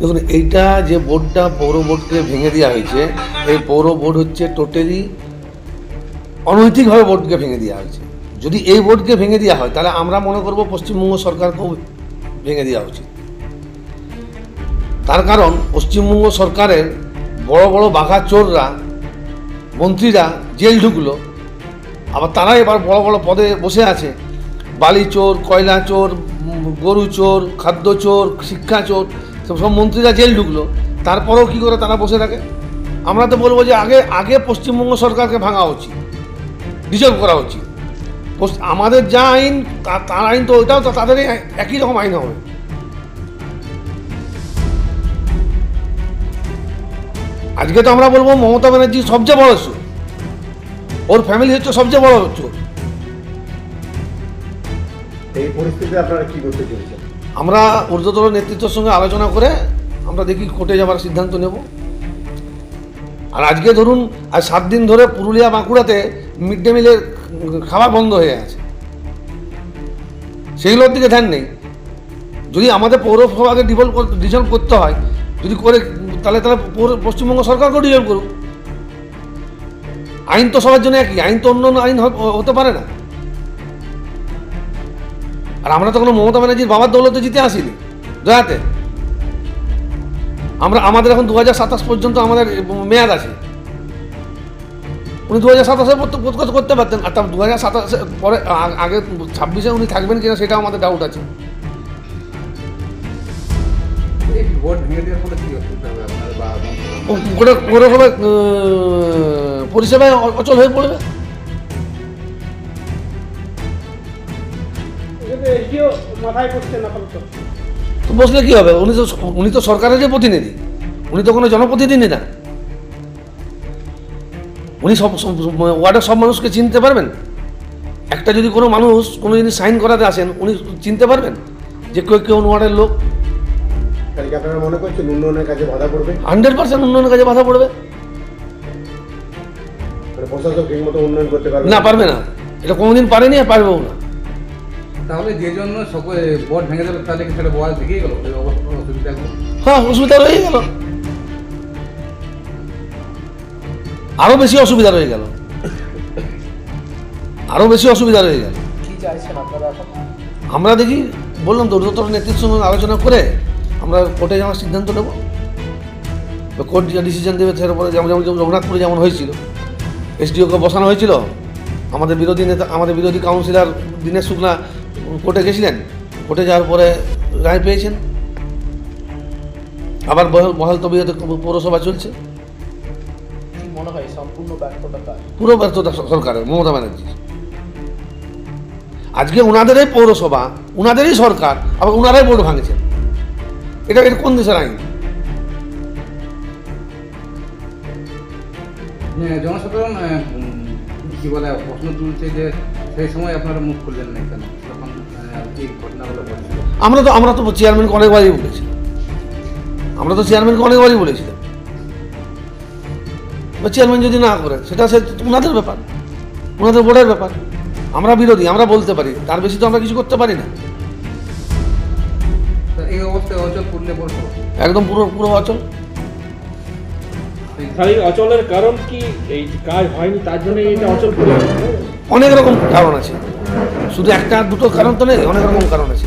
দেখুন, এইটা যে বোর্ডটা পৌর বোর্ডকে ভেঙে দেওয়া হয়েছে, এই পৌর বোর্ড হচ্ছে টোটালি অনৈতিকভাবে বোর্ডকে ভেঙে দেওয়া হয়েছে। যদি এই বোর্ডকে ভেঙে দেওয়া হয়, তাহলে আমরা মনে করব পশ্চিমবঙ্গ সরকারকেও ভেঙে দেওয়া উচিত। তার কারণ, পশ্চিমবঙ্গ সরকারের বড় বড় বাঘা চোররা, মন্ত্রীরা জেল ঢুকলো। আবার তারা এবার বড় বড় পদে বসে আছে। বালি চোর, কয়লা চোর গরু চোর, খাদ্য চোর, শিক্ষা চোর সব মন্ত্রীরা জেল ঢুকলো। তারপরেও কি করে তারা বসে থাকে? আমরা তো বলব যে আগে আগে পশ্চিমবঙ্গ সরকারকে ভাঙা উচিত ডিজলভ করা উচিত। আমাদের যা আইন তার আইন তো ওইটাও তাদের একই রকম আইন হবে। আজকে তো আমরা বলব মমতা ব্যানার্জি সবচেয়ে বড় চোর। ওর ফ্যামিলি হচ্ছে সবচেয়ে বড় চোর। এই পরিস্থিতিতে আপনারা কি করতে চলেছেন আমরা ঊর্ধ্বতন নেতৃত্বের সঙ্গে আলোচনা করে আমরা দেখি কোর্টে যাবার সিদ্ধান্ত নেব। আর আজকে ধরুন, আজ সাত দিন ধরে পুরুলিয়া বাঁকুড়াতে মিড ডে মিলের খাবার বন্ধ হয়ে আছে। সেইগুলোর দিকে ধ্যান নেই। যদি আমাদের পৌরসভাকে ডিভলভ ডিজলভ করতে হয়, যদি করে, তাহলে তাহলে পশ্চিমবঙ্গ সরকারকেও ডিজলভ করুক। আইন তো সবার জন্য একই, আইন তো অন্য আইন হতে পারে না। আর আমরা তো কোনো মমতা ব্যানার্জির বাবার দৌলতে জিতে আসিনি। দয়াতে। আমরা আমাদের এখন দু হাজার সাতাশ পর্যন্ত আমাদের মেয়াদ আছে। উনি দু হাজার সাতাশে করতে পারতেন। আর তার দু হাজার সাতাশে পরে আগে ছাব্বিশে উনি থাকবেন কিনা সেটাও আমাদের ডাউট আছে। পরিষেবায় অচল হয়ে পড়বে? এসডিও মাথায় করছেন আপাতত তো বসলে কি হবে? উনি তো উনি তো সরকারের যে প্রতিনিধি। উনি তো কোনো জনপ্রতিনিধি না। উনি সব সব- ওয়ার্ডের সব মানুষকে চিনতে পারবেন? একটা যদি কোনো মানুষ কোনো জিনিস সাইন করাতে আসেন উনি চিনতে পারবেন যে কেউ কেউ ওয়ার্ডের লোক? আপনারা মনে করছেন উন্নয়নের কাজে বাধা পড়বে? হান্ড্রেড পার্সেন্ট উন্নয়নের কাজে বাধা পড়বে। মানে প্রশাসক ঠিক মতো উন্নয়ন করতে পারবে না? পারবে না। এটা কোনোদিন পারেনি আর পারবেও না। তাহলে যে জন্য সকল বোর্ড ভেঙে দেবে তাহলে কি সেটা বয়স থেকেই গেল? এই অবস্থা অসুবিধাগুলো হ্যাঁ অসুবিধা রয়ে গেল। আরও বেশি অসুবিধা রয়ে গেল। আরও বেশি অসুবিধা রয়ে গেল। আমরা দেখি বললাম তো নেতৃত্বের সঙ্গে আলোচনা করে আমরা কোর্টে যাওয়ার সিদ্ধান্ত নেব। কোর্ট যে ডিসিশন দেবে সেটার পরে যেমন যেমন যেমন রঘুনাথপুরে যেমন হয়েছিল। এসডিওকে বসানো হয়েছিল। আমাদের বিরোধী নেতা আমাদের বিরোধী কাউন্সিলর দীনেশ শুক্লা কোর্টে গেছিলেন? কোর্টে যাওয়ার পরে রায় পেয়েছেন। আবার বহাল বহাল তবিয়তে পৌরসভা চলছে। মনে হয় সম্পূর্ণ ব্যর্থতা পুরো ব্যর্থতা সরকারের মমতা ব্যানার্জির। আজকে ওনাদেরই পৌরসভা ওনাদেরই সরকার আবার ওনারাই বোর্ড ভাঙছেন। এটা এটা কোন দেশের আইন? জনসাধারণ কি বলে প্রশ্ন তুলছে যে সেই সময় আপনারা মুখ খুললেন না কেন আমরা তো আমরা তো চেয়ারম্যানকে অনেকবারই বলেছি। আমরা তো চেয়ারম্যানকে অনেকবারই বলেছিলাম। বা চেয়ারম্যান যদি না করে সেটা সে ওনাদের ব্যাপার। ওনাদের বোর্ডের ব্যাপার। আমরা বিরোধী আমরা বলতে পারি। তার বেশি তো আমরা কিছু করতে পারি না। একদম পুরো পুরো অচল। এই অচলের কারণ কি? এই কাজ হয়নি তার জন্য এটা অচল অনেক রকম কারণ আছে। শুধু একটা দুটো কারণ তো নেই অনেক রকম কারণ আছে।